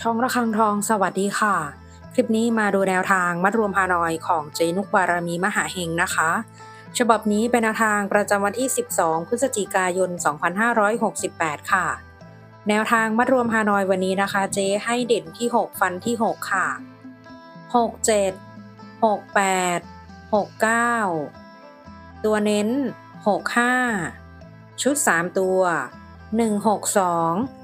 ช่องระฆังทองสวัสดีค่ะ คลิปนี้มาดูแนวทางมัดรวมฮานอยของเจนุกบารมีมหาเฮงนะคะ ฉบับนี้เป็นแนวทางประจำวันที่ 12 พฤศจิกายน 2568 ค่ะ แนวทางมัดรวมฮานอยวันนี้นะคะ เจให้เด่นที่ 6 ฟันที่ 6 ค่ะ 67 68 69 ตัวเน้น 65 ชุด 3 ตัว 162